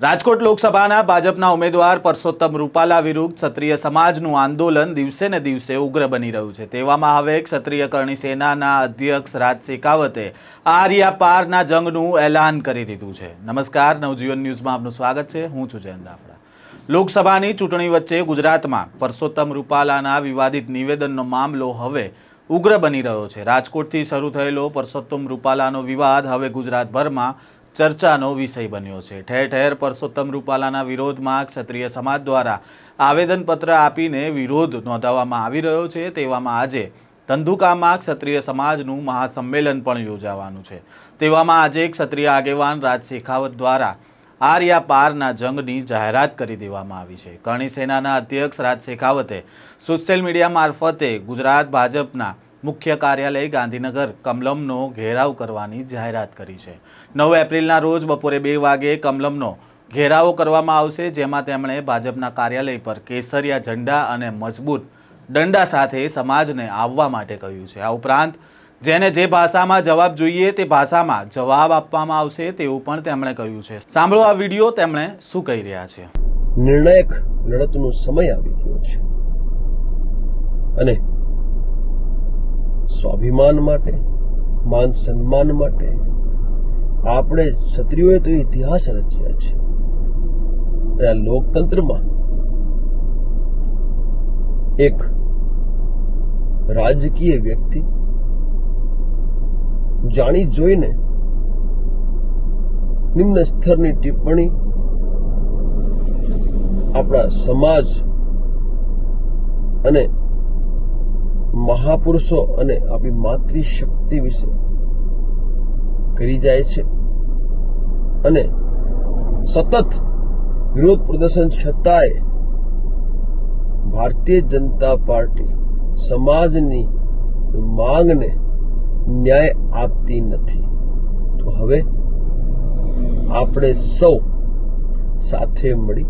રાજકોટ લોકસભાના ભાજપના ઉમેદવાર પરસોત્તમ રૂપાલા વિરુદ્ધ ક્ષત્રિય સમાજનું આંદોલન દિવસે ને દિવસે ઉગ્ર બની રહ્યું છે. તેવામાં હવે ક્ષત્રિય કરણી સેનાના અધ્યક્ષ રાજ શેખાવતે આર્યા પારના જંગનું એલાન કરી દીધું છે. નમસ્કાર, નવજીવન ન્યૂઝમાં આપનું સ્વાગત છે. હું છું જયંત દાફડા. લોકસભાની ચૂંટણી વચ્ચે ગુજરાતમાં પરસોત્તમ રૂપાલાના વિવાદિત નિવેદનનો મામલો હવે ઉગ્ર બની રહ્યો છે. રાજકોટથી શરૂ થયેલો પરસોત્તમ રૂપાલાનો વિવાદ હવે ગુજરાતભરમાં ચર્ચાનો વિષય બન્યો છે. ઠેર ઠેર પરસોત્તમ રૂપાલાના વિરોધમાં ક્ષત્રિય સમાજ દ્વારા આવેદનપત્ર આપીને વિરોધ નોંધાવવામાં આવી રહ્યો છે. તેવામાં આજે ધંધુકામાં ક્ષત્રિય સમાજનું મહાસંમેલન પણ યોજાવાનું છે. તેવામાં આજે ક્ષત્રિય આગેવાન રાજ શેખાવત દ્વારા આર્યા પારના જંગની જાહેરાત કરી દેવામાં આવી છે. કરણી સેનાના અધ્યક્ષ રાજ શેખાવતે સોશિયલ મીડિયા મારફતે ગુજરાત ભાજપના મુખ્ય કાર્યાલય ગાંધીનગર કમલમનો ઘેરાવ કરવાની જાહેરાત કરી છે. નવ એપ્રિલના રોજ બપોરે બે વાગે કમલમનો ઘેરાવો કરવામાં આવશે, જેમાં તેમણે ભાજપના કાર્યાલય પર કેસરિયા ઝંડા અને મજબૂત દંડા સાથે સમાજને આવવા માટે કહ્યું છે. આ ઉપરાંત, જેને જે ભાષામાં જવાબ જોઈએ તે ભાષામાં જવાબ આપવામાં આવશે તેવું પણ તેમણે કહ્યું છે. સાંભળો આ વીડિયો, તેમણે શું કહી રહ્યા છે. નિર્ણાયક લડતનો સમય આવી ગયો છે. અને સ્વાભિમાન માટે, માન સન્માન માટે, આપણે ક્ષત્રિયોએ તો ઇતિહાસ રચ્યા છે. આ લોકતંત્રમાં એક રાજકીય વ્યક્તિ જાણી જોઈને નિમ્ન સ્તરની ટિપ્પણી આપણા સમાજ અને મહાપુરુષો અને આપણી માતૃશક્તિ વિશે કરી જાય છે. અને સતત વિરોધ પ્રદર્શન છતાંય ભારતીય જનતા પાર્ટી સમાજની માંગને ન્યાય આપતી નથી. તો હવે આપણે સૌ સાથે મળી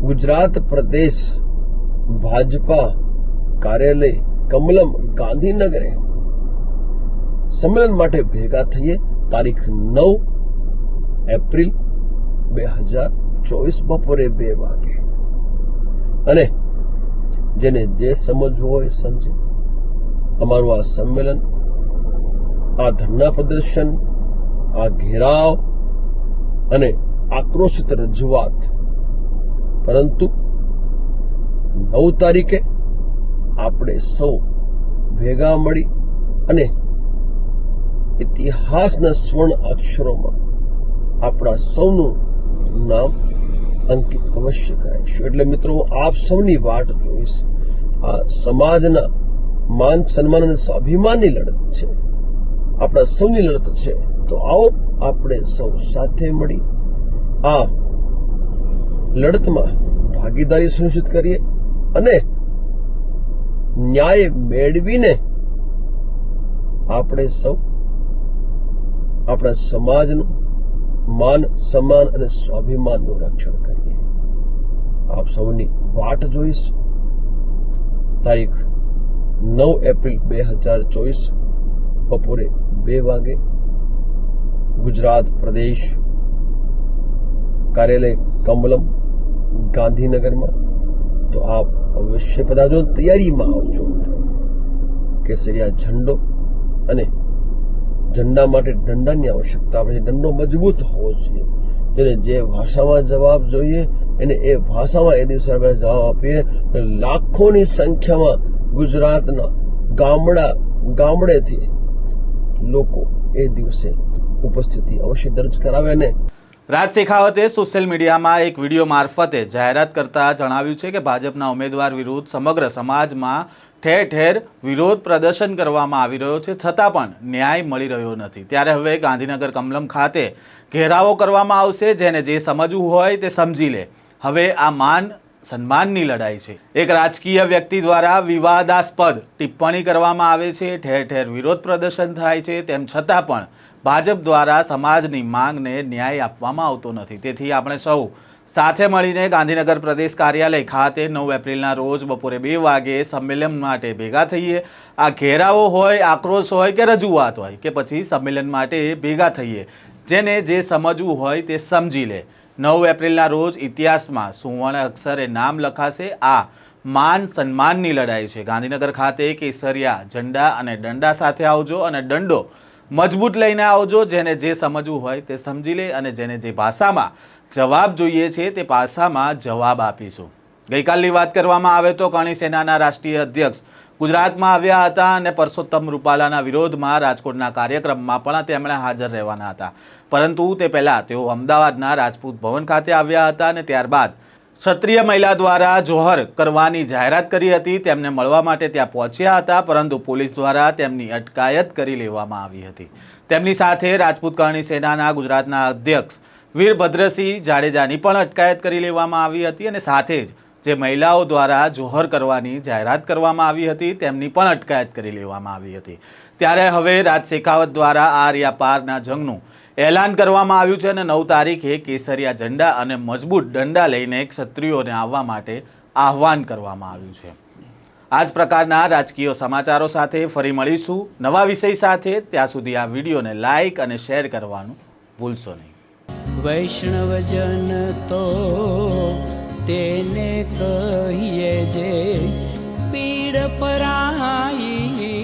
ગુજરાત પ્રદેશ ભાજપા કાર્યાલય કમલમ ગાંધીનગરે સંમેલન માટે ભેગા થઈએ તારીખ નવ એપ્રિલ બે હજાર ચોવીસ બપોરે બે વાગે. અને જેને જે સમજવું હોય સમજે. અમારું આ સંમેલન, આ ધરના પ્રદર્શન, આ ઘેરાવ અને આક્રોશિત રજૂઆત. પરંતુ નવ તારીખે આપણે સૌ ભેગા મળી અને ઇતિહાસના સ્વર્ણ અક્ષરોમાં આપણા સૌનું નામ અંકિત અવશ્ય કરાવીશું. એટલે મિત્રો, હું આપ સૌની વાટ જોઈશ. આ સમાજના માન સન્માન અને સ્વાભિમાનની લડત છે. આપણા સૌની લડત છે. તો આવો આપણે સૌ સાથે મળી આ લડતમાં ભાગીદારી સુનિશ્ચિત કરીએ. અને ન્યાય મેળવીને આપણે સૌ આપણા સમાજનું માન, સન્માન અને સ્વાભિમાનનું રક્ષણ કરીએ. આપ સૌની વાટ જોઈશ. તારીખ નવ એપ્રિલ બે હજાર ચોવીસ બપોરે બે વાગે ગુજરાત પ્રદેશ કાર્યાલય કમલમ ગાંધીનગરમાં. તો આપ અવશ્ય પધારજો તૈયારીમાં આવજો. કેસરિયા ઝંડો અને ઝંડા માટે દંડાની આવશ્યકતા આપણે દંડો મજબૂત હોવો જોઈએ. એટલે જે ભાષામાં જવાબ જોઈએ, એને એ ભાષામાં એ દિવસે આપણે જવાબ આપીએ લાખોની સંખ્યામાં ગુજરાતના ગામડા, ગામડેથી લોકો એ દિવસે ઉપસ્થિતિ અવશ્ય દર્જ કરાવે અને રાજ શેખાવતે સોશિયલ મીડિયામાં એક વીડિયો મારફતે જાહેરાત કરતા જણાવ્યું છે કે ભાજપના ઉમેદવાર વિરુદ્ધ સમગ્ર સમાજમાં ઠેર ઠેર વિરોધ પ્રદર્શન કરવામાં આવી રહ્યો છે, છતાં પણ ન્યાય મળી રહ્યો નથી. ત્યારે હવે ગાંધીનગર કમલમ ખાતે ઘેરાવો કરવામાં આવશે, જેને જે સમજવું હોય તે સમજી લે. હવે આ માન સન્માનની લડાઈ છે. એક રાજકીય વ્યક્તિ દ્વારા વિવાદાસ્પદ ટિપ્પણી કરવામાં આવે છે, ઠેર ઠેર વિરોધ પ્રદર્શન થાય છે, તેમ છતાં પણ ભાજપ દ્વારા સમાજની માંગને ન્યાય આપવામાં આવતો નથી. તેથી આપણે સૌ સાથે મળીને ગાંધીનગર પ્રદેશ કાર્યાલય ખાતે નવ એપ્રિલના રોજ બપોરે બે વાગે સંમેલન માટે ભેગા થઈએ. આ ઘેરાવો હોય, આક્રોશ હોય કે રજૂઆત હોય કે પછી સંમેલન માટે ભેગા થઈએ. જેને જે સમજવું હોય તે સમજી લે. નવ એપ્રિલના રોજ ઇતિહાસમાં સુવર્ણ અક્ષરે નામ લખાશે. આ માન સન્માનની લડાઈ છે. ગાંધીનગર ખાતે કેસરિયા, ઝંડા અને દંડા સાથે આવજો અને દંડો મજબૂત લઈને આવજો, જેને જે સમજવું હોય તે સમજી લે અને જેને જે ભાષામાં જવાબ જોઈએ છે તે ભાષામાં જવાબ આપીશું. ગઈકાલની વાત કરવામાં આવે તો કણી સેનાના રાષ્ટ્રીય અધ્યક્ષ ગુજરાતમાં આવ્યા હતા અને પરસોત્તમ રૂપાલાના વિરોધમાં રાજકોટના કાર્યક્રમમાં પણ તેમણે હાજર રહેવાના હતા. પરંતુ તે પહેલાં તેઓ અમદાવાદના રાજપૂત ભવન ખાતે આવ્યા હતા અને ત્યારબાદ ક્ષત્રિય મહિલા દ્વારા જોહર કરવાની જાહેરાત કરી હતી. તેમને મળવા માટે ત્યાં પહોંચ્યા હતા, પરંતુ પોલીસ દ્વારા તેમની અટકાયત કરી લેવામાં આવી હતી. તેમની સાથે રાજપૂત કરણી સેનાના ગુજરાતના અધ્યક્ષ વીરભદ્રસિંહ જાડેજાની પણ અટકાયત કરી લેવામાં આવી હતી અને સાથે જ જે મહિલાઓ દ્વારા જોહર કરવાની જાહેરાત કરવામાં આવી હતી, તેમની પણ અટકાયત કરી લેવામાં આવી હતી. ત્યારે હવે રાજ શેખાવત દ્વારા આર્યા રિયા પારના જંગનું એલાન કરવામાં આવ્યું છે અને નવ તારીખે કેસરિયા ઝંડા અને મજબૂત દંડા લઈને ક્ષત્રિયોને આવવા માટે આહવાન કરવામાં આવ્યું છે. આ જ પ્રકારના રાજકીય સમાચારો સાથે ફરી મળીશું. નવા વિષય સાથે ત્યાં સુધી આ વિડીયોને લાઈક અને શેર કરવાનું ભૂલશો નહીં. વૈષ્ણવજન તો તેને કહીએ જે પીડ પરાઈ